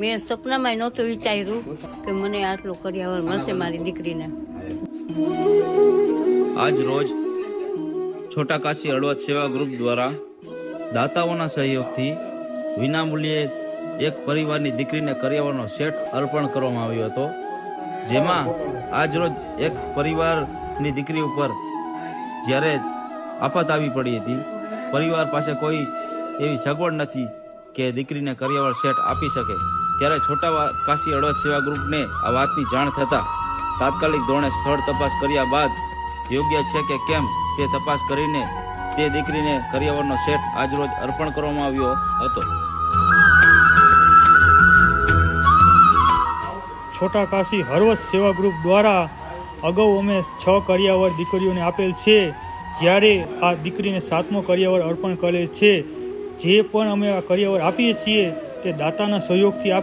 મેં સપનામાં નહોતું વિચાર્યું કે મને આટલું કર્યાવર મળશે મારી દીકરીને. આજ રોજ છોટા કાશી હળવદ સેવા ગ્રુપ દ્વારા દાતાઓના સહયોગથી વિનામૂલ્યે એક પરિવારની દીકરીને કર્યાવરનો સેટ અર્પણ કરવામાં આવ્યો હતો જેમાં આજ રોજ એક પરિવારની દીકરી ઉપર જ્યારે આફત આવી પડી હતી પરિવાર પાસે કોઈ એવી સગવડ નથી કે દીકરીને કર્યાવર સેટ આપી શકે. ત્યારે છોટા કાશી હળવદ સેવા ગ્રુપને આ વાતની જાણ થતાં તાત્કાલિક ધોરણે સ્થળ તપાસ કર્યા બાદ યોગ્ય છે કે કેમ તે તપાસ કરીને તે દીકરીને કરિયાવરનો સેટ આજરોજ અર્પણ કરવામાં આવ્યો હતો. છોટા કાશી હળવદ સેવા ગ્રુપ દ્વારા અગાઉ અમે છ કરિયાવર દીકરીઓને આપેલ છે, જ્યારે આ દીકરીને સાતમો કરિયાવર અર્પણ કરેલ છે. જે પણ અમે આ કરિયાવર આપીએ છીએ, તે દાતાના સહયોગથી